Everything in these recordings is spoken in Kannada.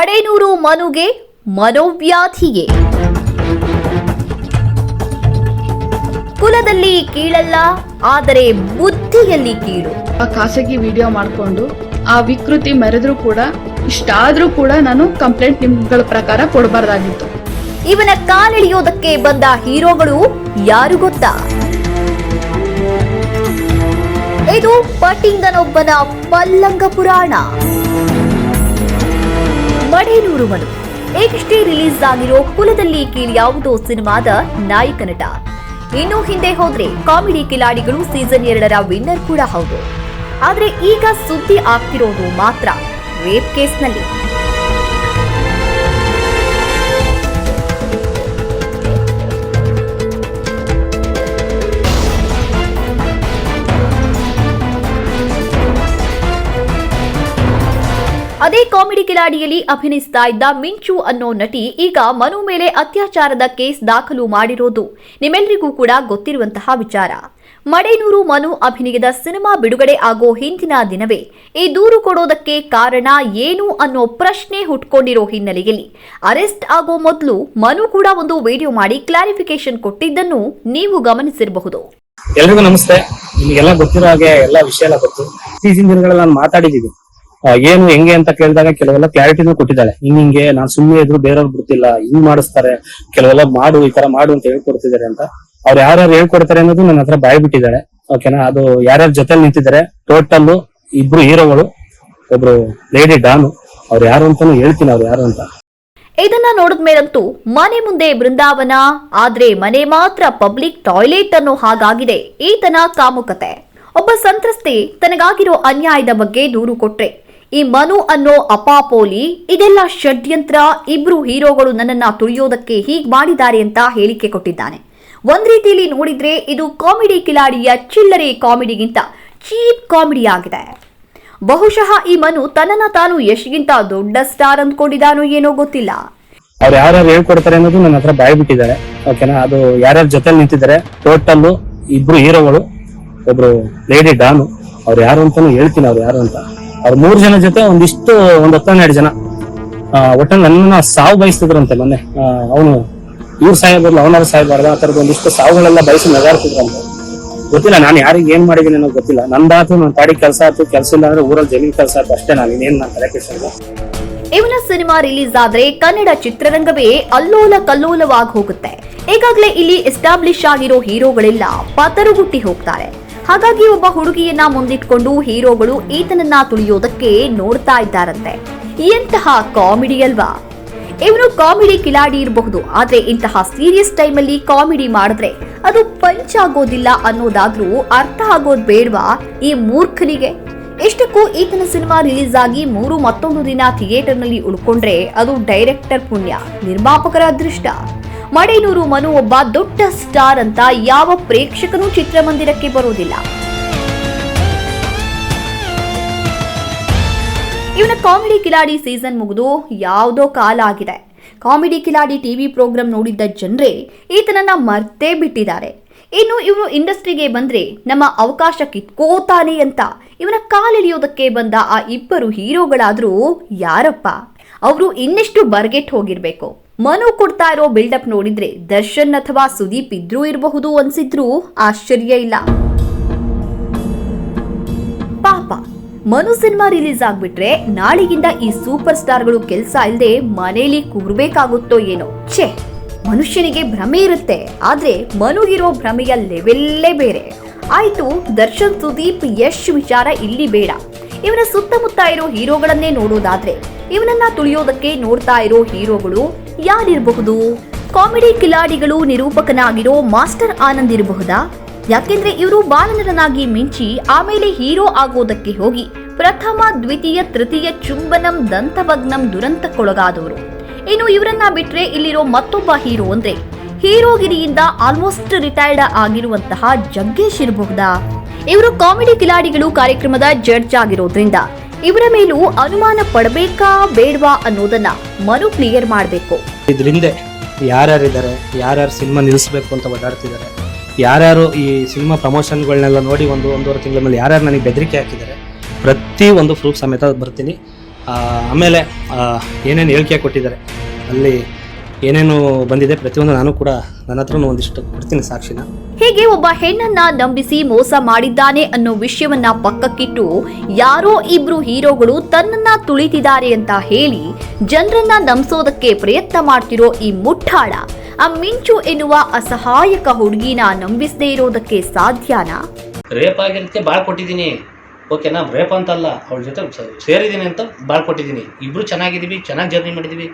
ಮಡೇನೂರು ಮನುಗೆ ಮನೋವ್ಯಾಧಿಗೆ. ಕುಲದಲ್ಲಿ ಕೀಳಲ್ಲ ಆದರೆ ಬುದ್ಧಿಯಲ್ಲಿ ಕೀಳು. ಆ ಖಾಸಗಿ ವಿಡಿಯೋ ಮಾಡಿಕೊಂಡು ಆ ವಿಕೃತಿ ಮೆರೆದ್ರೂ ಕೂಡ ಇಷ್ಟಾದ್ರೂ ಕೂಡ ನಾನು ಕಂಪ್ಲೇಂಟ್ ನಿಮ್ಗಳ ಪ್ರಕಾರ ಕೊಡಬಾರ್ದಾಗಿತ್ತು. ಇವನ ಕಾಲೆಳೆಯೋದಕ್ಕೆ ಬಂದ ಹೀರೋಗಳು ಯಾರು ಗೊತ್ತಾ? ಇದು ಪಟಿಂಗನೊಬ್ಬನ ಪಲ್ಲಂಗ ಪುರಾಣ. ಮಡೇನೂರು ಮನು ಈಗಷ್ಟೇ ರಿಲೀಸ್ ಆಗಿರೋ ಕುಲದಲ್ಲಿ ಯಾವುದೋ ಸಿನಿಮಾದ ನಾಯಕ ನಟ. ಇನ್ನು ಹಿಂದೆ ಹೋದ್ರೆ ಕಾಮಿಡಿ ಕಿಲಾಡಿಗಳು ಸೀಸನ್ ಎರಡರ ವಿನ್ನರ್ ಕೂಡ ಹೌದು. ಆದ್ರೆ ಈಗ ಸುದ್ದಿ ಆಗ್ತಿರೋದು ಮಾತ್ರ ರೇಪ್ ಕೇಸ್ನಲ್ಲಿ. ಅದೇ ಕಾಮಿಡಿ ಕಿಲಾಡಿಯಲ್ಲಿ ಅಭಿನಯಿಸ್ತಾ ಇದ್ದ ಮಿಂಚು ಅನ್ನೋ ನಟಿ ಈಗ ಮನು ಮೇಲೆ ಅತ್ಯಾಚಾರದ ಕೇಸ್ ದಾಖಲು ಮಾಡಿರೋದು. ನಿಮ್ಮೆಲ್ಲರಿಗೂ ಕೂಡ ಗೊತ್ತಿರುವಂತಹ ವಿಚಾರ. ಮಡೇನೂರು ಮನು ಅಭಿನಯದ ಸಿನಿಮಾ ಬಿಡುಗಡೆ ಆಗೋ ಹಿಂದಿನ ದಿನವೇ ಈ ದೂರು ಕೊಡೋದಕ್ಕೆ ಕಾರಣ ಏನು ಅನ್ನೋ ಪ್ರಶ್ನೆ ಹುಟ್ಕೊಂಡಿರೋ ಹಿನ್ನೆಲೆಯಲ್ಲಿ ಅರೆಸ್ಟ್ ಆಗೋ ಮೊದಲು ಮನು ಕೂಡ ಒಂದು ವಿಡಿಯೋ ಮಾಡಿ ಕ್ಲಾರಿಫಿಕೇಶನ್ ಕೊಟ್ಟಿದ್ದನ್ನು ನೀವು ಗಮನಿಸಿರಬಹುದು. ಎಲ್ರಿಗೂ ನಮಸ್ತೆ. ನಿಮಗೆಲ್ಲ ಗೊತ್ತಿರೋ ಹಾಗೆ ಎಲ್ಲ ವಿಷಯ ಎಲ್ಲ ಗೊತ್ತು. ಇತ್ತೀಚಿನ ದಿನಗಳಲ್ಲಿ ನಾನು ಮಾತಾಡಿದೀನಿ ಆ, ಏನು, ಹೆಂಗೆ ಅಂತ ಕೇಳಿದಾಗ ಕೆಲವೆಲ್ಲ ಕ್ಲಾರಿಟಿನೂ ಕೊಟ್ಟಿದ್ದಾಳೆ ಹಿಂಗ್ ಹಿಂಗೆ ನಾನ್ ಸುಮ್ಮನೆ ಇದ್ರು ಬೇರೆಯವ್ರು ಬಿಡ್ತಿಲ್ಲ, ಹಿಂಗ್ ಮಾಡಿಸ್ತಾರೆ, ಕೆಲವೆಲ್ಲ ಮಾಡು, ಈ ತರ ಮಾಡು ಅಂತ ಹೇಳ್ಕೊಡ್ತಿದ್ದಾರೆ ಅಂತ. ಅವ್ರು ಯಾರ್ಯಾರು ಹೇಳ್ಕೊಡ್ತಾರೆ ಅನ್ನೋದು ನನ್ನ ಹತ್ರ ಬಾಯ್ ಬಿಟ್ಟಿದ್ದಾರೆ. ಓಕೆನಾ ಅದು ಯಾರ್ಯಾರ ಜೊತೆ ನಿಂತಿದ್ದಾರೆ ಟೋಟಲ್ ಇಬ್ರು ಹೀರೋಗಳು, ಒಬ್ರು ಲೇಡಿ ಡಾನು ಅವ್ರು ಯಾರು ಅಂತಾನು ಹೇಳ್ತೀನಿ ಅವ್ರು ಯಾರು ಅಂತ. ಇದನ್ನ ನೋಡಿದ ಮೇಲಂತೂ ಮನೆ ಮುಂದೆ ಬೃಂದಾವನ, ಆದ್ರೆ ಮನೆ ಮಾತ್ರ ಪಬ್ಲಿಕ್ ಟಾಯ್ಲೆಟ್ ಅನ್ನೋ ಹಾಗಾಗಿದೆ. ಈತನ ಕಾಮುಕತೆ. ಒಬ್ಬ ಸಂತ್ರಸ್ತೆ ತನಗಾಗಿರೋ ಅನ್ಯಾಯದ ಬಗ್ಗೆ ದೂರು ಕೊಟ್ರೆ. ಈ ಮನು ಅನ್ನೋ ಅಪಾಪೋಲಿ, ಇದೆಲ್ಲ ಷಡ್ಯಂತ್ರ, ಇಬ್ರು ಹೀರೋಗಳು ನನ್ನನ್ನ ತುಳಿಯೋದಕ್ಕೆ ಹೀಗ್ ಮಾಡಿದ್ದಾರೆ ಅಂತ ಹೇಳಿಕೆ ಕೊಟ್ಟಿದ್ದಾನೆ. ಒಂದ್ ರೀತಿಯಲ್ಲಿ ನೋಡಿದ್ರೆ ಇದು ಕಾಮಿಡಿ ಕಿಲಾಡಿಯ ಚಿಲ್ಲರೆ ಕಾಮಿಡಿಗಿಂತ ಚೀಪ್ ಕಾಮಿಡಿ ಆಗಿದೆ. ಬಹುಶಃ ಈ ಮನು ತನ್ನನ್ನ ತಾನು ಯಶ್ಗಿಂತ ದೊಡ್ಡ ಸ್ಟಾರ್ ಅಂದ್ಕೊಂಡಿದ್ದಾನೋ ಏನೋ ಗೊತ್ತಿಲ್ಲ. ಅವ್ರು ಯಾರ್ಯಾರು ಹೇಳ್ಕೊಡ್ತಾರೆ ಅನ್ನೋದು ನನ್ನ ಹತ್ರ ಬಾಯ್ ಬಿಟ್ಟಿದ್ದಾರೆ. ಓಕೆನಾ ಅದು ಯಾರ್ಯಾರ ಜೊತೆ ನಿಂತಿದ್ದಾರೆ ಟೋಟಲ್ ಇಬ್ರು ಹೀರೋಗಳು, ಒಬ್ರು ಲೇಡಿ ಡಾನು, ಅವ್ರು ಯಾರು ಅಂತಾನು ಹೇಳ್ತೀನಿ ಅವ್ರು ಯಾರು ಅಂತ. ಅವ್ರ ಮೂರ್ ಜನ ಜೊತೆ ಒಂದಿಷ್ಟು ಒಂದ್ ಹತ್ತೆರಡು ಜನ. ಒಟ್ಟ ನನ್ನ ಸಾವು ಬಯಸ್ತಿದ್ರಂತೆ ಮೊನ್ನೆ. ಅವನು ಇವ್ರು ಸಾಯಬಾರ್ದು ಅವನಾರು ಸಾಯಬಾರ್ದು ಆ ಒಂದಿಷ್ಟು ಸಾವುಗಳೆಲ್ಲ ಬಯಸಿ ನಗಾಡ್ತಿದ್ರಂತೆ ಗೊತ್ತಿಲ್ಲ, ನಾನು ಯಾರಿಗೆ ಏನ್ ಮಾಡಿದೀನಿ ಅನ್ನೋ ಗೊತ್ತಿಲ್ಲ. ನಂದಾತು ನನ್ನ ಪಾಡಿ ಕೆಲಸ ಆಯ್ತು ಕೆಲಸ ಇಲ್ಲ ಅಂದ್ರೆ ಊರಲ್ಲಿ ಜಮೀನ್ ಕೆಲಸ ಆಯ್ತು ಅಷ್ಟೇ ನಾನು ಇನ್ನೇನ್ ನಾನು ತಲೆ ಕೆಡ್ಸಲ್ಲ. ಇವನ ಸಿನಿಮಾ ರಿಲೀಸ್ ಆದ್ರೆ ಕನ್ನಡ ಚಿತ್ರರಂಗವೇ ಅಲ್ಲೋಲ ಕಲ್ಲೋಲವಾಗಿ ಹೋಗುತ್ತೆ. ಈಗಾಗಲೇ ಇಲ್ಲಿ ಎಸ್ಟಾಬ್ಲಿಷ್ ಆಗಿರೋ ಹೀರೋಗಳೆಲ್ಲ. ಪತರುಗುಟ್ಟಿ ಹೋಗ್ತಾರೆ. ಹಾಗಾಗಿ ಒಬ್ಬ ಹುಡುಗಿಯನ್ನ ಮುಂದಿಟ್ಕೊಂಡು ಹೀರೋಗಳು ಈತನನ್ನ ತುಳಿಯೋದಕ್ಕೆ ನೋಡ್ತಾ ಇದ್ದಾರಂತೆ. ಎಂತಹ ಕಾಮಿಡಿ ಅಲ್ವಾ? ಇವನು ಕಾಮಿಡಿ ಕಿಲಾಡಿ ಇರಬಹುದು, ಆದ್ರೆ ಇಂತಹ ಸೀರಿಯಸ್ ಟೈಮಲ್ಲಿ ಕಾಮಿಡಿ ಮಾಡಿದ್ರೆ ಅದು ಪಂಚ್ ಆಗೋದಿಲ್ಲ ಅನ್ನೋದಾದ್ರೂ ಅರ್ಥ ಆಗೋದ್ ಬೇಡ್ವಾ ಈ ಮೂರ್ಖನಿಗೆ? ಇಷ್ಟಕ್ಕೂ ಈತನ ಸಿನಿಮಾ ರಿಲೀಸ್ ಆಗಿ ಮೂರು ಮತ್ತೊಂದು ದಿನ ಥಿಯೇಟರ್ನಲ್ಲಿ ಉಳ್ಕೊಂಡ್ರೆ ಅದು ಡೈರೆಕ್ಟರ್ ಪುಣ್ಯ, ನಿರ್ಮಾಪಕರ ಅದೃಷ್ಟ. ಮಡೇನೂರು ಮನು ಒಬ್ಬ ದೊಡ್ಡ ಸ್ಟಾರ್ ಅಂತ ಯಾವ ಪ್ರೇಕ್ಷಕನೂ ಚಿತ್ರಮಂದಿರಕ್ಕೆ ಬರೋದಿಲ್ಲ ಇವನ ಕಾಮಿಡಿ ಕಿಲಾಡಿ ಸೀಸನ್ ಮುಗಿದು ಯಾವುದೋ ಕಾಲ ಆಗಿದೆ. ಕಾಮಿಡಿ ಕಿಲಾಡಿ ಟಿವಿ ಪ್ರೋಗ್ರಾಂ ನೋಡಿದ್ದ ಜನರೇ ಈತನನ್ನ ಮರ್ತೇ ಬಿಟ್ಟಿದ್ದಾರೆ. ಇನ್ನು ಇವನು ಇಂಡಸ್ಟ್ರಿಗೆ ಬಂದ್ರೆ ನಮ್ಮ ಅವಕಾಶ ಕಿತ್ಕೋತಾನೆ ಅಂತ ಇವನ ಕಾಲಿಳಿಯೋದಕ್ಕೆ ಬಂದ ಆ ಇಬ್ಬರು ಹೀರೋಗಳಾದರೂ ಯಾರಪ್ಪ? ಅವರು ಇನ್ನೆಷ್ಟು ಬರ್ಗೆಟ್ ಹೋಗಿರ್ಬೇಕು? ಮನು ಕೊಡ್ತಾ ಇರೋ ಬಿಲ್ಡಪ್ ನೋಡಿದ್ರೆ ದರ್ಶನ್ ಅಥವಾ ಸುದೀಪ್ ಇದ್ರೂ ಇರಬಹುದು ಅನ್ಸಿದ್ರೂ ಆಶ್ಚರ್ಯ ಇಲ್ಲ. ಪಾಪ, ಮನು ಸಿನಿಮಾ ರಿಲೀಸ್ ಆಗ್ಬಿಟ್ರೆ ನಾಳೆಗಿಂದ ಈ ಸೂಪರ್ ಸ್ಟಾರ್ಗಳು ಕೆಲಸ ಇಲ್ಲದೆ ಮನೇಲಿ ಕೂರ್ಬೇಕಾಗುತ್ತೋ ಏನೋ. ಛೇ, ಮನುಷ್ಯನಿಗೆ ಭ್ರಮೆ ಇರುತ್ತೆ, ಆದ್ರೆ ಇರೋ ಭ್ರಮೆಯ ಲೆವೆಲ್ಲೇ ಬೇರೆ. ಆಯ್ತು, ದರ್ಶನ್, ಸುದೀಪ್, ಯಶ್ ವಿಚಾರ ಇಲ್ಲಿ ಬೇಡ. ಇವರ ಸುತ್ತಮುತ್ತ ಇರೋ ಹೀರೋಗಳನ್ನೇ ನೋಡೋದಾದ್ರೆ ಇವನನ್ನ ತುಳಿಯೋದಕ್ಕೆ ನೋಡ್ತಾ ಇರೋ ಹೀರೋಗಳು ಯಾರಿರಬಹುದು? ಕಾಮಿಡಿ ಕಿಲಾಡಿಗಳು ನಿರೂಪಕನಾಗಿರೋ ಮಾಸ್ಟರ್ ಆನಂದ್ ಇರಬಹುದಾ? ಯಾಕೆಂದ್ರೆ ಇವರು ಬಾಲನರನಾಗಿ ಮಿಂಚಿ ಆಮೇಲೆ ಹೀರೋ ಆಗೋದಕ್ಕೆ ಹೋಗಿ ಪ್ರಥಮ, ದ್ವಿತೀಯ, ತೃತೀಯ ಚುಂಬನಂ ದಂತಭಗ್ನಂ ದುರಂತಕ್ಕೊಳಗಾದವರು. ಇನ್ನು ಇವರನ್ನ ಬಿಟ್ರೆ ಇಲ್ಲಿರೋ ಮತ್ತೊಬ್ಬ ಹೀರೋ ಅಂದ್ರೆ ಹೀರೋಗಿರಿಯಿಂದ ಆಲ್ಮೋಸ್ಟ್ ರಿಟೈರ್ಡ್ ಆಗಿರುವಂತಹ ಜಗ್ಗೇಶ್ ಇರಬಹುದಾ? ಇವರು ಕಾಮಿಡಿ ಕಿಲಾಡಿಗಳು ಕಾರ್ಯಕ್ರಮದ ಜಡ್ಜ್ ಆಗಿರೋದ್ರಿಂದ ಇವರ ಮೇಲೂ ಅನುಮಾನ ಪಡಬೇಕಾ ಬೇಡವಾ ಅನ್ನೋದನ್ನ ಮರು ಕ್ಲಿಯರ್ ಮಾಡಬೇಕು. ಇದರಿಂದ ಯಾರ್ಯಾರಿದ್ದಾರೆ, ಯಾರ್ಯಾರು ಸಿನಿಮಾ ನಿಲ್ಲಿಸ್ಬೇಕು ಅಂತ ಓಡಾಡ್ತಿದ್ದಾರೆ, ಯಾರ್ಯಾರು ಈ ಸಿನಿಮಾ ಪ್ರಮೋಷನ್ಗಳನ್ನೆಲ್ಲ ನೋಡಿ ಒಂದು ಒಂದೂವರೆ ತಿಂಗಳ ಮೇಲೆ ಯಾರ್ಯಾರು ನನಗೆ ಬೆದರಿಕೆ ಹಾಕಿದ್ದಾರೆ, ಪ್ರತಿ ಒಂದು ಪ್ರೂಫ್ ಸಮೇತ ಬರ್ತೀನಿ. ಆಮೇಲೆ ಏನೇನು ಹೇಳಿಕೆ ಕೊಟ್ಟಿದ್ದಾರೆ, ಅಲ್ಲಿ ಏನೇನು ಬಂದಿದೆ ಪ್ರತಿಯೊಂದು ನಾನು ಕೂಡ ನನ್ನ ಹತ್ರನೂ ಒಂದಿಷ್ಟು ಕೊಡ್ತೀನಿ ಸಾಕ್ಷಿನ. ಹೀಗೆ ಒಬ್ಬ ಹೆಣ್ಣನ್ನ ನಂಬಿಸಿ ಮೋಸ ಮಾಡಿದ್ದಾನೆ ಅನ್ನೋ ವಿಷಯವನ್ನ ಪಕ್ಕಕ್ಕಿಟ್ಟು ಯಾರೋ ಇಬ್ರು ಹೀರೋಗಳು ತನ್ನನ್ನ ತುಳಿತಿದ್ದಾರೆ ಅಂತ ಹೇಳಿ ಜನರನ್ನ ನಂಬಿಸೋದಕ್ಕೆ ಪ್ರಯತ್ನ ಮಾಡ್ತಿರೋ ಈ ಮುಟ್ಟಾಳ ಆ ಮಿಂಚು ಎನ್ನುವ ಅಸಹಾಯಕ ಹುಡುಗಿನ ನಂಬಿಸದೇ ಇರೋದಕ್ಕೆ ಸಾಧ್ಯನಾ? ರೇಪ್ ಆಗಿರೋದಕ್ಕೆ ಬಾಳ್ ಕೊಟ್ಟಿದ್ದೀನಿ. ಓಕೆನಾ ರೇಪ್ ಅಂತಲ್ಲ ಅವಳ ಜೊತೆ ಸೇರಿದ್ದೀನಿ ಅಂತ ಬಾಳ್ ಕೊಟ್ಟಿದ್ದೀನಿ. ಇಬ್ರು ಚೆನ್ನಾಗಿದ್ದೀವಿ ಚೆನ್ನಾಗಿ ಜರ್ನಿ ಮಾಡಿದ್ದೀವಿ.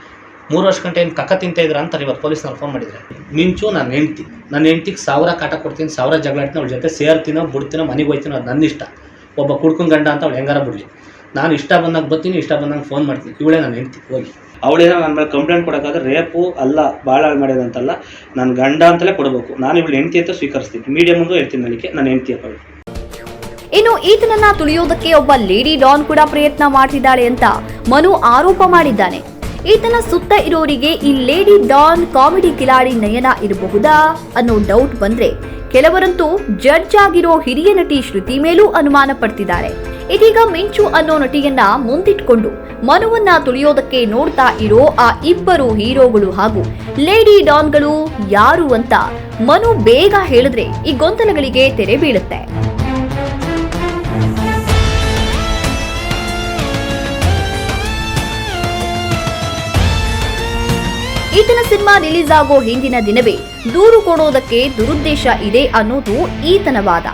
ಮೂರು ವರ್ಷ ಗಂಟೆ ಏನು ಕಕ್ಕ ತಿಂತ ಇದ್ರ ಅಂತಾರೆ ಇವತ್ತು ಪೊಲೀಸ್ನವ್ರು ಫೋನ್ ಮಾಡಿದ್ರೆ. ಮಿಂಚು ನನ್ನ ಹೆಂಡ್ತಿ. ನನ್ನ ಹೆಂಡ್ತಿಗೆ ಸಾವಿರ ಕಾಟ ಕೊಡ್ತೀನಿ ಸಾವಿರ ಜಗಳ ಆಡ್ತೀನಿ ಅವಳ ಜೊತೆ ಸೇರ್ತೀನೋ ಬಿಡ್ತೀನೋ ಮನೆಗೆ ಹೋಗ್ತೀನೋ ಅದು ನನ್ನ ಇಷ್ಟ. ಒಬ್ಬ ಕುಡ್ಕೊಂಡ್ ಗಂಡ ಅಂತ ಅವಳು ಹೆಂಗಾರ ಬಿಡಲಿ. ನಾನು ಇಷ್ಟ ಬಂದಾಗ ಬರ್ತೀನಿ ಇಷ್ಟ ಬಂದಾಗ ಫೋನ್ ಮಾಡ್ತೀನಿ. ಇವಳೇ ನನ್ನ ಹೆಂಡ್ತಿ ಹೋಗಿ. ಅವಳೇನೋ ನನ್ನ ಮೇಲೆ ಕಂಪ್ಲೇಂಟ್ ಕೊಡೋಕ್ಕಾದ್ರೆ ರೇಪು ಅಲ್ಲ ಭಾಳ ಮಾಡ್ಯದಂತಲ್ಲ ನನ್ನ ಗಂಡ ಅಂತಲೇ ಕೊಡಬೇಕು. ನಾನು ಇವಳು ಹೆಂಡತಿ ಅಂತ ಸ್ವೀಕರಿಸ್ತೀನಿ. ಮೀಡಿಯಾ ಮುಂದೆ ಹೇಳ್ತೀನಿ ನನಗೆ ನನ್ನ ಹೆಂಡ್ತಿ ಅಪ್ಪ ಇವಳು. ಇನ್ನು ಈತನನ್ನ ತುಳಿಯೋದಕ್ಕೆ ಒಬ್ಬ ಲೇಡಿ ಡಾನ್ ಕೂಡ ಪ್ರಯತ್ನ ಮಾಡ್ತಿದ್ದಾಳೆ ಅಂತ ಮನು ಆರೋಪ ಮಾಡಿದ್ದಾನೆ. ಈತನ ಸುತ್ತ ಇರೋರಿಗೆ ಈ ಲೇಡಿ ಡಾನ್ ಕಾಮಿಡಿ ಕಿಲಾಡಿ ನಯನ ಇರಬಹುದಾ ಅನ್ನೋ ಡೌಟ್ ಬಂದ್ರೆ ಕೆಲವರಂತೂ ಜಡ್ಜ್ ಆಗಿರೋ ಹಿರಿಯ ನಟಿ ಶ್ರುತಿ ಮೇಲೂ ಅನುಮಾನ ಪಡ್ತಿದ್ದಾರೆ. ಇದೀಗ ಮಿಂಚು ಅನ್ನೋ ನಟಿಯನ್ನ ಮುಂದಿಟ್ಕೊಂಡು ಮನುವನ್ನ ತುಳಿಯೋದಕ್ಕೆ ನೋಡ್ತಾ ಇರೋ ಆ ಇಬ್ಬರು ಹೀರೋಗಳು ಹಾಗೂ ಲೇಡಿ ಡಾನ್ಗಳು ಯಾರು ಅಂತ ಮನು ಬೇಗ ಹೇಳಿದ್ರೆ ಈ ಗೊಂದಲಗಳಿಗೆ ತೆರೆ ಬೀಳುತ್ತೆ. ಈತನ ಸಿನಿಮಾ ರಿಲೀಸ್ ಆಗೋ ಹಿಂದಿನ ದಿನವೇ ದೂರು ಕೊಡೋದಕ್ಕೆ ದುರುದ್ದೇಶ ಇದೆ ಅನ್ನೋದು ಈತನ ವಾದ.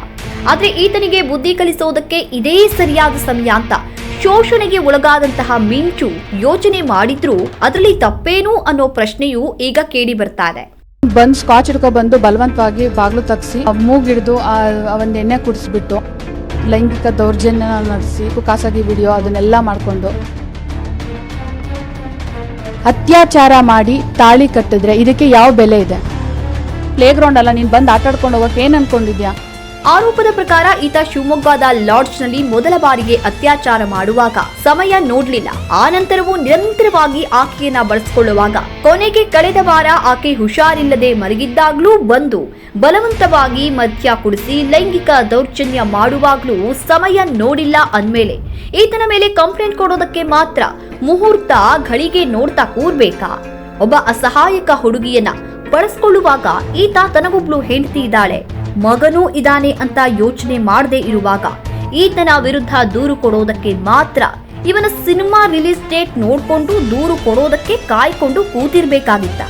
ಆದ್ರೆ ಈತನಿಗೆ ಬುದ್ಧಿ ಕಲಿಸೋದಕ್ಕೆ ಇದೇ ಸರಿಯಾದ ಸಮಯ ಅಂತ ಶೋಷಣೆಗೆ ಒಳಗಾದಂತಹ ಮಿಂಚು ಯೋಚನೆ ಮಾಡಿದ್ರೂ ಅದರಲ್ಲಿ ತಪ್ಪೇನು ಅನ್ನೋ ಪ್ರಶ್ನೆಯೂ ಈಗ ಕೇಳಿ ಬರ್ತಾ ಇದೆ. ಬಂದ್ ಸ್ಕಾಚ್ ಹಿಡ್ಕೊ ಬಂದು ಬಲವಂತವಾಗಿ ಬಾಗ್ಲು ತಗ್ಸಿ ಮೂಗಿಡ್ದು ಅವನ್ ಎಣ್ಣೆ ಕುಡಿಸ್ಬಿಟ್ಟು, ಲೈಂಗಿಕ ದೌರ್ಜನ್ಯ ನಡೆಸಿ ಖಾಸಗಿ ವಿಡಿಯೋ ಅದನ್ನೆಲ್ಲ ಮಾಡಿಕೊಂಡು ಅತ್ಯಾಚಾರ ಮಾಡಿ ತಾಳಿ ಕಟ್ಟಿದ್ರೆ ಇದಕ್ಕೆ ಯಾವ ಬೆಲೆ ಇದೆ? ಪ್ಲೇ ಗ್ರೌಂಡ್ ಅಲ್ಲ, ನೀನು ಬಂದು ಆಟಾಡ್ಕೊಂಡು ಹೋಗೋಕೆ ಏನು ಅನ್ಕೊಂಡಿದ್ಯಾ? ಆರೋಪದ ಪ್ರಕಾರ ಈತ ಶಿವಮೊಗ್ಗದ ಲಾಡ್ಜ್ನಲ್ಲಿ ಮೊದಲ ಬಾರಿಗೆ ಅತ್ಯಾಚಾರ ಮಾಡುವಾಗ ಸಮಯ ನೋಡ್ಲಿಲ್ಲ. ಆ ನಂತರವೂ ನಿರಂತರವಾಗಿ ಆಕೆಯನ್ನ ಬಳಸಿಕೊಳ್ಳುವಾಗ ಕೊನೆಗೆ ಕಳೆದ ವಾರ ಆಕೆ ಹುಷಾರಿಲ್ಲದೆ ಮರಗಿದ್ದಾಗ್ಲೂ ಬಂದು ಬಲವಂತವಾಗಿ ಮದ್ಯ ಕುಡಿಸಿ ಲೈಂಗಿಕ ದೌರ್ಜನ್ಯ ಮಾಡುವಾಗ್ಲೂ ಸಮಯ ನೋಡಿಲ್ಲ ಅಂದ್ಮೇಲೆ ಈತನ ಮೇಲೆ ಕಂಪ್ಲೇಂಟ್ ಕೊಡೋದಕ್ಕೆ ಮಾತ್ರ ಮುಹೂರ್ತ ಘಳಿಗೆ ನೋಡ್ತಾ ಕೂರ್ಬೇಕಾ? ಒಬ್ಬ ಅಸಹಾಯಕ ಹುಡುಗಿಯನ್ನ ಬಳಸ್ಕೊಳ್ಳುವಾಗ ಈತ ತನಗೊಬ್ಳು ಹೆಂಡತಿ ಇದ್ದಾಳೆ. ಮಗನೂ ಇದ್ದಾನೆ ಅಂತ ಯೋಚನೆ ಮಾಡದೆ ಇರುವಾಗ ಈತನ ವಿರುದ್ಧ ದೂರು ಕೊಡೋದಕ್ಕೆ ಮಾತ್ರ ಇವನ ಸಿನಿಮಾ ರಿಲೀಸ್ ಡೇಟ್ ನೋಡ್ಕೊಂಡು ದೂರು ಕೊಡೋದಕ್ಕೆ ಕಾಯ್ಕೊಂಡು ಕೂತಿರ್ಬೇಕಾಗಿತ್ತ.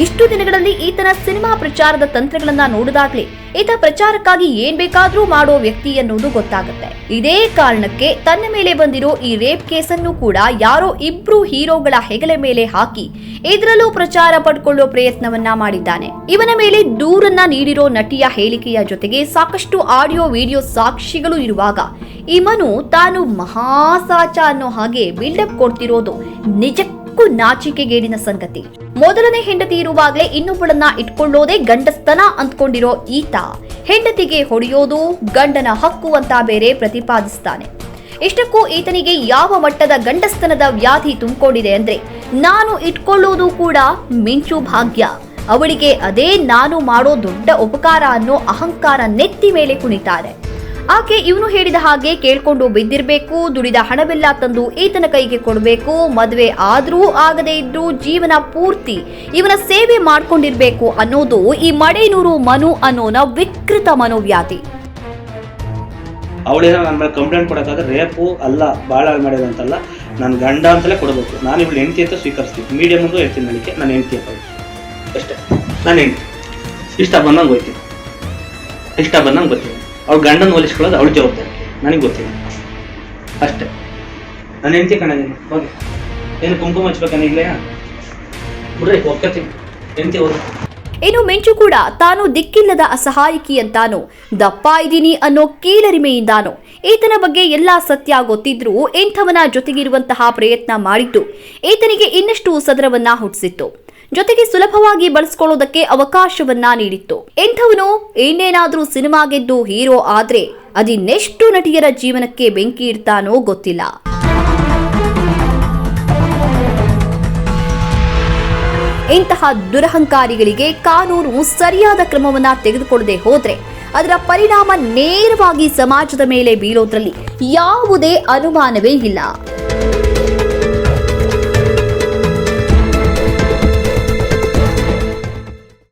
ಇಷ್ಟು ದಿನಗಳಲ್ಲಿ ಈತನ ಸಿನಿಮಾ ಪ್ರಚಾರದ ತಂತ್ರಗಳನ್ನ ನೋಡಿದಾಗ್ಲೇ ಈತ ಪ್ರಚಾರಕ್ಕಾಗಿ ಏನ್ ಬೇಕಾದ್ರೂ ಮಾಡೋ ವ್ಯಕ್ತಿ ಅನ್ನೋದು ಗೊತ್ತಾಗುತ್ತೆ. ಇದೇ ಕಾರಣಕ್ಕೆ ತನ್ನ ಮೇಲೆ ಬಂದಿರೋ ಈ ರೇಪ್ ಕೇಸನ್ನು ಕೂಡ ಯಾರೋ ಇಬ್ರು ಹೀರೋಗಳ ಹೆಗಲೆ ಮೇಲೆ ಹಾಕಿ ಇದರಲ್ಲೂ ಪ್ರಚಾರ ಪಡ್ಕೊಳ್ಳೋ ಪ್ರಯತ್ನವನ್ನ ಮಾಡಿದ್ದಾನೆ. ಇವನ ಮೇಲೆ ದೂರನ್ನ ನೀಡಿರೋ ನಟಿಯ ಹೇಳಿಕೆಯ ಜೊತೆಗೆ ಸಾಕಷ್ಟು ಆಡಿಯೋ, ವಿಡಿಯೋ ಸಾಕ್ಷಿಗಳು ಇರುವಾಗ ಇವನು ತಾನು ಮಹಾಸಾಚ ಅನ್ನೋ ಹಾಗೆ ಬಿಲ್ಡಪ್ ಕೊಡ್ತಿರೋದು ನಿಜಕ್ಕೂ ನಾಚಿಕೆಗೇಡಿನ ಸಂಗತಿ. ಮೊದಲನೇ ಹೆಂಡತಿ ಇರುವಾಗಲೇ ಇನ್ನೊಬ್ಬಳನ್ನ ಇಟ್ಕೊಳ್ಳೋದೇ ಗಂಡಸ್ತನ ಅಂದ್ಕೊಂಡಿರೋ ಈತ. ಹೆಂಡತಿಗೆ ಹೊಡೆಯೋದು ಗಂಡನ ಹಕ್ಕು ಅಂತ ಬೇರೆ ಪ್ರತಿಪಾದಿಸ್ತಾನೆ. ಇಷ್ಟಕ್ಕೂ ಈತನಿಗೆ ಯಾವ ಮಟ್ಟದ ಗಂಡಸ್ತನದ ವ್ಯಾಧಿ ತುಂಬಿಕೊಂಡಿದೆ ಅಂದ್ರೆ, ನಾನು ಇಟ್ಕೊಳ್ಳೋದು ಕೂಡ ಮಿಂಚು ಭಾಗ್ಯ. ಅವಳಿಗೆ ಅದೇ ನಾನು ಮಾಡೋ ದೊಡ್ಡ ಉಪಕಾರ ಅನ್ನೋ ಅಹಂಕಾರ ನೆತ್ತಿ ಮೇಲೆ ಕುಣಿತಾರೆ. ಆಕೆ ಇವನು ಹೇಳಿದ ಹಾಗೆ ಕೇಳ್ಕೊಂಡು ಬಿದ್ದಿರಬೇಕು, ದುಡಿದ ಹಣವೆಲ್ಲ ತಂದು ಈತನ ಕೈಗೆ ಕೊಡಬೇಕು, ಮದುವೆ ಆದ್ರೂ ಆಗದೆ ಇದ್ರೂ ಜೀವನ ಪೂರ್ತಿ ಇವನ ಸೇವೆ ಮಾಡ್ಕೊಂಡಿರ್ಬೇಕು ಅನ್ನೋದು ಈ ಮಡೇನೂರು ಮನು ಅನ್ನೋನ ವಿಕೃತ ಮನೋವ್ಯಾಧಿ. ಅವಳೇನೋ ನನ್ನ ಮೇಲೆ ಕಂಪ್ಲೇಂಟ್ ಕೊಡೋಕ್ಕಾದ್ರೆ ರೇಪು ಅಲ್ಲ ಭಾಳ ಮಾಡಿದಂತಲ್ಲ ನನ್ನ ಗಂಡ ಅಂತಲೇ ಕೊಡಬೇಕು. ನಾನು ಇವಳು ಹೆಂಡತಿ ಅಂತ ಸ್ವೀಕರಿಸ್ತೀನಿ. ಮೀಡಿಯಮ್ ಅಂತೂ ಹೇಳ್ತೀನಿ ನನಗೆ ನನ್ನ ಹೆಂಡತಿ ಇವಳು. ಅಷ್ಟೇ. ನಾನು ಹೆಂಡ್ತಿ. ಇಷ್ಟ ಬಂದಂಗೆ ಹೋಗ್ತೀನಿ ಇಷ್ಟ ಬಂದಂಗೆ ಬರ್ತೀನಿ. ಅವ್ಳು ಗಂಡನ ಹೋಲಿಸ್ಕೊಳ್ಳೋದು ಅವಳು ಜವಾಬ್ದಾರಿ. ನನಗೆ ಗೊತ್ತಿಲ್ಲ. ಅಷ್ಟೇ. ನಾನು ಹೆಂಡತಿ ಕಣದೀನಿ ಹೋಗಿ. ಏನು ಕುಂಕುಮ ಹಚ್ಬೇಕನ್ನ ಈಗಲೇ ಬಿಡ್ರಿ ಒಪ್ಕೊತೀನಿ ಹೆಂಡತಿ ಹೋಗಿ. ಇನ್ನು ಮೆಂಚು ಕೂಡ ತಾನು ದಿಕ್ಕಿಲ್ಲದ ಅಸಹಾಯಕಿ ಅಂತಾನು. ದಪ್ಪ ಇದ್ದೀನಿ ಅನ್ನೋ ಕೀಳರಿಮೆಯಿಂದಾನೋ. ಈತನ ಬಗ್ಗೆ ಎಲ್ಲಾ ಸತ್ಯ ಗೊತ್ತಿದ್ರೂ ಇಂಥವನ ಜೊತೆಗಿರುವಂತಹ ಪ್ರಯತ್ನ ಮಾಡಿದ್ದು. ಈತನಿಗೆ ಇನ್ನಷ್ಟು ಸದರವನ್ನ ಹುಟ್ಟಿಸಿತ್ತು. ಜೊತೆಗೆ ಸುಲಭವಾಗಿ ಬಳಸ್ಕೊಳ್ಳೋದಕ್ಕೆ ಅವಕಾಶವನ್ನ ನೀಡಿತ್ತು. ಎಂಥವನು ಇನ್ನೇನಾದ್ರೂ ಸಿನಿಮಾ ಗೆದ್ದು ಹೀರೋ ಆದ್ರೆ ಅದಿನ್ನೆಷ್ಟು ನಟಿಯರ ಜೀವನಕ್ಕೆ ಬೆಂಕಿ ಇಡ್ತಾನೋ ಗೊತ್ತಿಲ್ಲ. ಇಂತಹ ದುರಹಂಕಾರಿಗಳಿಗೆ ಕಾನೂನು ಸರಿಯಾದ ಕ್ರಮವನ್ನ ತೆಗೆದುಕೊಳ್ಳದೆ ಹೋದ್ರೆ ಅದರ ಪರಿಣಾಮ ನೇರವಾಗಿ ಸಮಾಜದ ಮೇಲೆ ಬೀಳೋದ್ರಲ್ಲಿ ಯಾವುದೇ ಅನುಮಾನವೇ ಇಲ್ಲ.